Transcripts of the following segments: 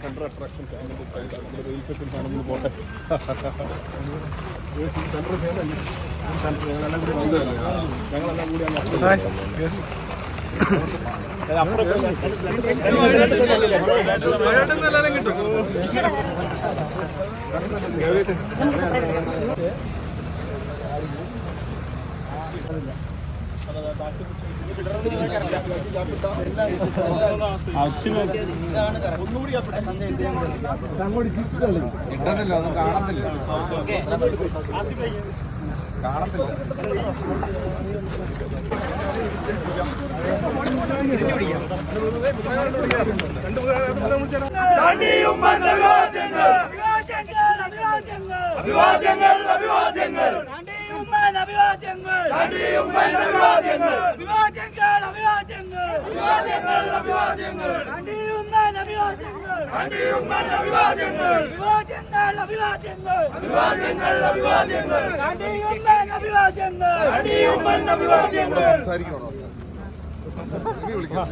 Central attraction പോട്ടെ ഞങ്ങളെല്ലാം കൂടി ഞങ്ങളെല്ലാം കൂടി കിട്ടത്തില്ല ഒന്നും കാണത്തില്ല കാണത്തില്ല. അഭിവാദ്യങ്ങൾ അഭിവാദ്യങ്ങൾ അഭിവാദ്യങ്ങൾ അഭിവാദ്യങ്ങൾ അഭിവാദ്യങ്ങൾ അഭിവാദ്യങ്ങൾ അഭിവാദ്യങ്ങൾ അഭിവാദ്യങ്ങൾ അഭിവാദ്യങ്ങൾ അഭിവാദ്യങ്ങൾ അഭിവാദ്യങ്ങൾ അഭിവാദ്യങ്ങൾ അഭിവാദ്യങ്ങൾ അഭിവാദ്യങ്ങൾ സംസാരിക്കണോ വിളിക്കാം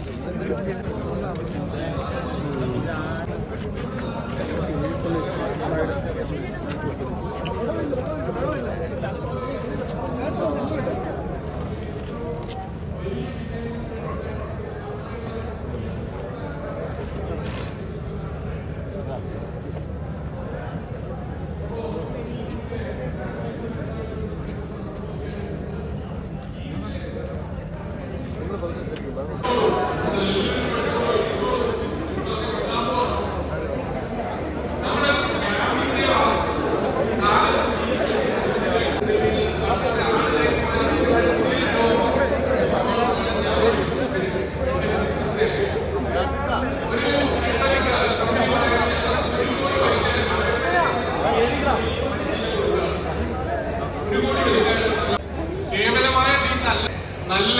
നല്ല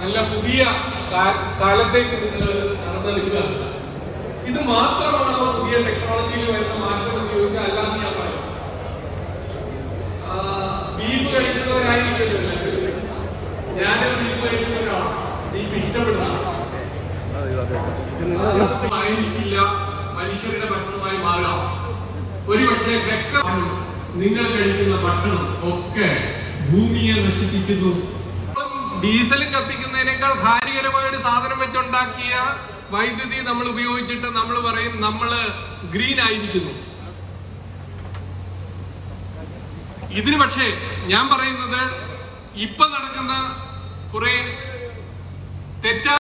നല്ല പുതിയ കാലത്തേക്ക് നിങ്ങൾ നടന്നെടുക്കുക ഇത് മാത്രമാണോ പുതിയ ടെക്നോളജിയിൽ വരുന്ന മാറ്റം എന്ന് ചോദിച്ചാൽ അല്ലാന്ന് ഞാൻ പറയും. ബീഫ് കഴിക്കുന്നവരായിരിക്കുമല്ലോ ഞാനൊരു ഞാനും ബീഫ് കഴിക്കുന്നവരാണ് ബീഫ് ഇഷ്ടപ്പെടുന്ന ആയിരിക്കില്ല. മനുഷ്യരുടെ ഭക്ഷണമായി മാറാം. ഒരുപക്ഷെ വ്യക്തമാണ് നിങ്ങൾ കഴിക്കുന്ന ഭക്ഷണം ഒക്കെ ഭൂമിയെ നശിപ്പിക്കുന്നു. ഡീസലും കത്തിക്കുന്നതിനേക്കാൾ ഹാനികരമായ ഒരു സാധനം വെച്ചുണ്ടാക്കിയ വൈദ്യുതി നമ്മൾ ഉപയോഗിച്ചിട്ട് നമ്മൾ പറയും നമ്മൾ ഗ്രീൻ ആയിരിക്കുന്നു. ഇതിന് പക്ഷേ ഞാൻ പറയുന്നത് ഇപ്പൊ നടക്കുന്ന കുറെ തെറ്റാ